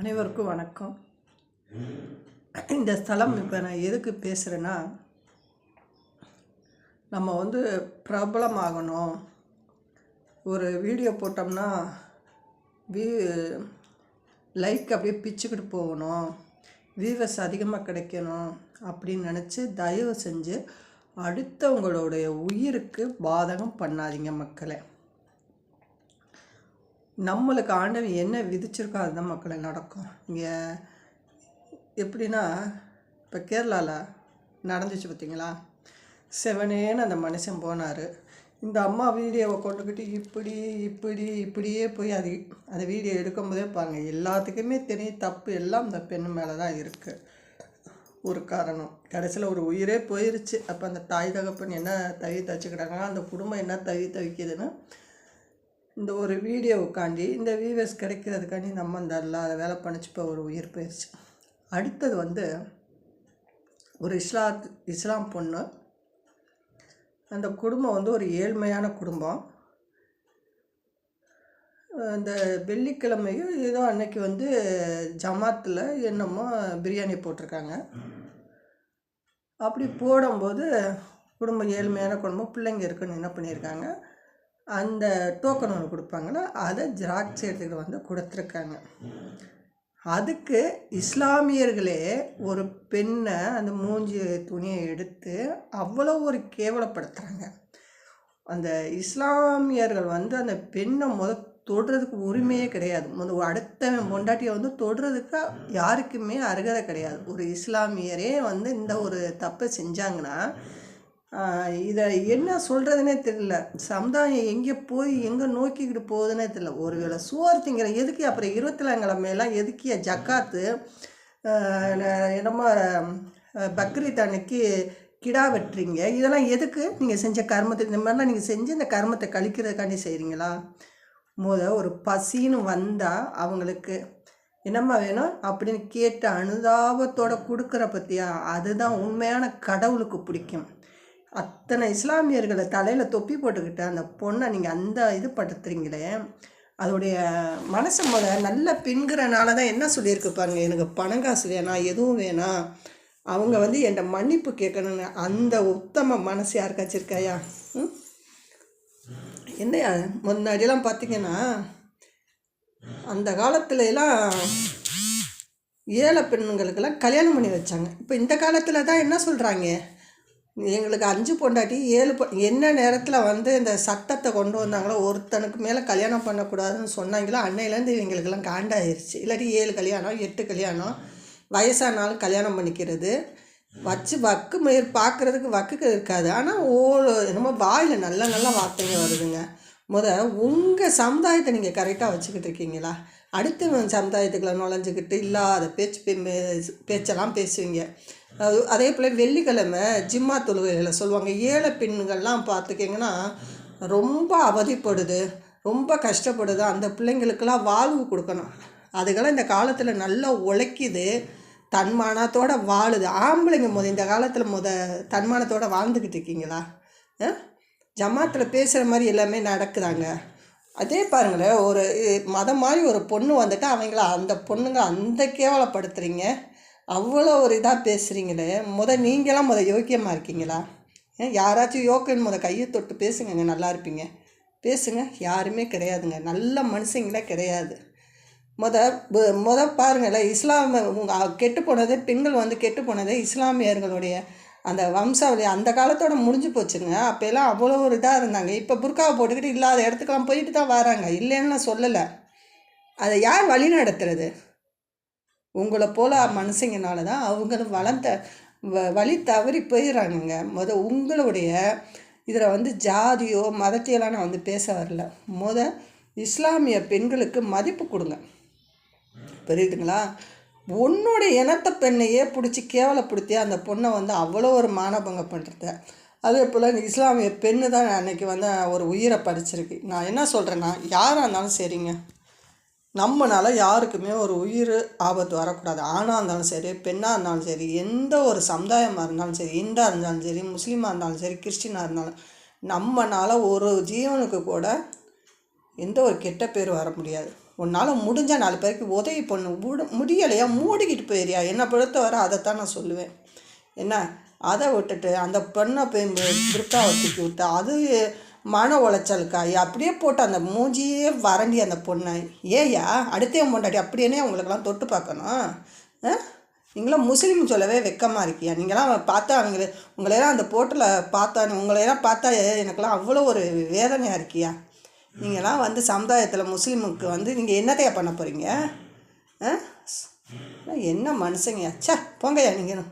அனைவருக்கும் வணக்கம். இந்த ஸ்தலம் இப்போ நான் எதுக்கு பேசுகிறேன்னா நம்ம வந்து பிரபலமாகணும். ஒரு வீடியோ போட்டோம்னா வீ லைக் அப்படியே பிச்சுக்கிட்டு போகணும். வியூவர்ஸ் அதிகமாக கிடைக்கணும் அப்படின்னு நினச்சி தயவு செஞ்சு அடுத்தவங்களுடைய உயிருக்கு பாதகம் பண்ணாதீங்க மக்களை. நம்மளுக்கு ஆண்டவன் என்ன விதிச்சிருக்கோ அதுதான் மக்களை நடக்கும். இங்கே எப்படின்னா இப்போ கேரளாவில் நடந்துச்சு பார்த்தீங்களா செவனேன்னு அந்த மனுஷன் போனார். இந்த அம்மா வீடியோவை கொண்டுக்கிட்டு இப்படி இப்படி இப்படியே போய் அது அந்த வீடியோ எடுக்கும்போதே பாருங்க எல்லாத்துக்குமே தெரியும் தப்பு எல்லாம் அந்த பெண் மேலே தான் இருக்குது ஒரு காரணம். கடைசியில் ஒரு உயிரே போயிருச்சு. அப்போ அந்த தாய் தகப்பன் என்ன தவி தச்சுக்கிட்டாங்க அந்த குடும்பம் என்ன தவி தவிக்குதுன்னு இந்த ஒரு வீடியோவுக்காண்டி இந்த வியூவர்ஸ் கிடைக்கிறதுக்காண்டி நம்ம அந்த இல்லாத வேலை பண்ணிச்சு இப்போ ஒரு உயிர் போயிடுச்சு அடுத்தது வந்து ஒரு இஸ்லா இஸ்லாம் பொண்ணு. அந்த குடும்பம் வந்து ஒரு ஏழ்மையான குடும்பம். அந்த வெள்ளிக்கிழமையும் ஏதோ அன்னைக்கு வந்து ஜமாத்தில் என்னமோ பிரியாணி போட்டிருக்காங்க. அப்படி போடும்போது குடும்பம் ஏழ்மையான குடும்பம் பிள்ளைங்க இருக்குன்னு என்ன பண்ணியிருக்காங்க? அந்த டோக்கன் ஒன்று கொடுப்பாங்கன்னா அதை ஜெராக்ஸ் எடுத்துக்கிட்டு வந்து கொடுத்துருக்காங்க. அதுக்கு இஸ்லாமியர்களே ஒரு பெண்ணை அந்த மூஞ்சி துணியை எடுத்து அவ்வளோ ஒரு கேவலப்படுத்துகிறாங்க அந்த இஸ்லாமியர்கள் வந்து அந்த பெண்ணை முத தொடுறதுக்கு உரிமையே கிடையாது. முத அடுத்த பொண்டாட்டியை வந்து தொடுறதுக்கு யாருக்குமே அருகதை கிடையாது. ஒரு இஸ்லாமியரே வந்து இந்த ஒரு தப்பை செஞ்சாங்கன்னா இதை என்ன சொல்கிறதுனே தெரியல. சமுதாயம் எங்கே போய் எங்கே நோக்கிக்கிட்டு போகுதுன்னே தெரியல. ஒருவேளை சோறு திங்கிற எதுக்கு அப்புறம் இருபத்திலாங்கிழமையெல்லாம் எதுக்கிய ஜக்காத்து என்னமோ பக்ரீத் அன்னைக்கு கிடா வெட்டுறீங்க. இதெல்லாம் எதுக்கு நீங்கள் செஞ்ச கர்மத்தை? இந்த மாதிரிலாம் நீங்கள் செஞ்சு இந்த கர்மத்தை கழிக்கிறதுக்காண்டி செய்கிறீங்களா முத ஒரு பசின்னு வந்தால் அவங்களுக்கு என்னம்மா வேணும்? அப்படின்னு கேட்டு அனுதாபத்தோட கொடுக்குற பற்றியா அதுதான் உண்மையான கடவுளுக்கு பிடிக்கும். அத்தனை இஸ்லாமியர்களை தலையில் தொப்பி போட்டுக்கிட்டு அந்த பொண்ணை நீங்கள் அந்த இது படுத்துறீங்களே அதோடைய மனசு முத நல்ல பின்கிறனால தான் என்ன சொல்லியிருக்கு பாருங்க எனக்கு பணம் காசு வேணாம் எதுவும் வேணாம். அவங்க வந்து என்கிட்ட மன்னிப்பு கேட்கணுன்னு அந்த உத்தம மனசு யாருக்காச்சும் இருக்காயா ம்? என்னையா முன்னாடியெல்லாம் பார்த்தீங்கன்னா அந்த காலத்துல எல்லாம் ஏழை பெண்ணுங்களுக்கெல்லாம் கல்யாணம் பண்ணி வச்சாங்க. இப்போ இந்த காலத்தில் தான் என்ன சொல்கிறாங்க எங்களுக்கு அஞ்சு பொண்டாட்டி ஏழு பொ என்ன நேரத்தில் வந்து இந்த சட்டத்தை கொண்டு வந்தாங்களோ ஒருத்தனுக்கு மேலே கல்யாணம் பண்ணக்கூடாதுன்னு சொன்னாங்களோ அன்னையிலேருந்து இவங்களுக்கெல்லாம் காண்டாயிருச்சு. இல்லாட்டி ஏழு கல்யாணம் எட்டு கல்யாணம் வயசானாலும் கல்யாணம் பண்ணிக்கிறது. வச்சு வக்கு மயிர் பார்க்குறதுக்கு வக்குக்கு இருக்காது. ஆனால் ஓ என்னமோ வாயில் நல்ல நல்ல வார்த்தைங்க வருதுங்க. முத உங்கள் சமுதாயத்தை நீங்கள் கரெக்டாக வச்சுக்கிட்டு இருக்கீங்களா? அடுத்த சமுதாயத்துக்குள்ள நுழைஞ்சிக்கிட்டு இல்லாத பேச்சு பேச்செல்லாம் பேசுவீங்க. அது அதே போல் வெள்ளிக்கிழமை ஜிம்மா தொழுகையில் சொல்லுவாங்க. ஏழை பெண்கள்லாம் பார்த்துக்கிங்கன்னா ரொம்ப அவதிப்படுது ரொம்ப கஷ்டப்படுது. அந்த பிள்ளைங்களுக்கெல்லாம் வாழ்வு கொடுக்கணும். அதுக்கெல்லாம் இந்த காலத்தில் நல்லா உழைக்கிது தன்மானத்தோடு வாழுது. ஆம்பளைங்க முத இந்த காலத்தில் முத தன்மானத்தோடு வாழ்ந்துக்கிட்டு இருக்கீங்களா? ஜமாத்தில் பேசுகிற மாதிரி எல்லாமே நடக்குதாங்க. அதே பாருங்களேன் ஒரு மதம் மாதிரி ஒரு பொண்ணு வந்துட்டு அவங்கள அந்த பொண்ணுங்க அந்த கேவலப்படுத்துகிறீங்க அவ்வளோ ஒரு இதாக பேசுகிறீங்களே முத நீங்களாம் முத யோக்கியமாக இருக்கீங்களா? யாராச்சும் யோக்கியன் முத கையை தொட்டு பேசுங்கங்க நல்லா இருப்பீங்க. பேசுங்க யாருமே கிடையாதுங்க. நல்ல மனுஷங்களே கிடையாது. முத முத பாருங்களேன் இஸ்லாம் கெட்டு போனதே பெண்கள் வந்து கெட்டு போனதே இஸ்லாமியர்களுடைய அந்த வம்சாவளி அந்த காலத்தோட முடிஞ்சு போச்சுங்க. அப்போல்லாம் அவ்வளோ ஒரு இதாக இருந்தாங்க. இப்போ புர்காவை போட்டுக்கிட்டு இல்லாத இடத்துக்கெல்லாம் போயிட்டு தான் வராங்க. இல்லைன்னு நான் சொல்லலை. அதை யார் வழி நடத்துறது? உங்களை போல் மனுஷங்கனால தான் அவங்களும் வளர்ந்த வ வழி தவறி போயிடுறாங்கங்க. முத உங்களுடைய இதில் வந்து ஜாதியோ மதத்தையெல்லாம் நான் வந்து பேச வரல. முத இஸ்லாமிய பெண்களுக்கு மதிப்பு கொடுங்க. புரியுதுங்களா? உன்னுடைய இனத்த பெண்ணையே பிடிச்சி கேவலப்படுத்தி அந்த பொண்ணை வந்து அவ்வளோ ஒரு மானபங்கம் பண்ணுறது அதே போல் இஸ்லாமிய பெண்ணு தான் அன்றைக்கி வந்து ஒரு உயிரை பறிச்சிருக்கு. நான் என்ன சொல்கிறேன்னா யாராக இருந்தாலும் சரிங்க. நம்மனால யாருக்குமே ஒரு உயிர் ஆபத்து வரக்கூடாது. ஆணாக இருந்தாலும் சரி பெண்ணாக இருந்தாலும் சரி எந்த ஒரு சமுதாயமாக இருந்தாலும் சரி இண்டாக இருந்தாலும் சரி முஸ்லீமாக இருந்தாலும் சரி கிறிஸ்டினாக இருந்தாலும் நம்மனால ஒரு ஜீவனுக்கு கூட எந்த ஒரு கெட்ட பேர் வர முடியாது. உன்னால் முடிஞ்ச நாலு பேருக்கு உதவி பண்ணு. முடி முடியலையா? மூடிக்கிட்டு போயிறியா என்னை பொறுத்தவரை அதைத்தான் நான் சொல்லுவேன். என்ன? அதை விட்டுட்டு அந்த பெண்ணை போய் பிரிக்காவை வச்சுக்கி விட்டு அது மன உளைச்சலுக்காய் அப்படியே போட்டு அந்த மூஞ்சியே வறண்டி அந்த பொண்ணை. ஏயா அடுத்தவன் பொண்டாட்டி அப்படியே உங்களுக்கெல்லாம் தொட்டு பார்க்கணும். ஆ? நீங்களாம் முஸ்லீம் சொல்லவே வெக்கமாக இருக்கியா? நீங்களாம் பார்த்தா அவங்கள உங்களையெல்லாம் அந்த போட்டில் பார்த்தா உங்களையெல்லாம் பார்த்தா எனக்கெல்லாம் அவ்வளோ ஒரு வேதனையாக இருக்கியா? நீங்களாம் வந்து சமுதாயத்தில் முஸ்லீமுக்கு வந்து நீங்கள் என்னத்தையா பண்ண போகிறீங்க ஆ? என்ன மனுஷங்க? ச்சே போங்கய்யா நீங்கள்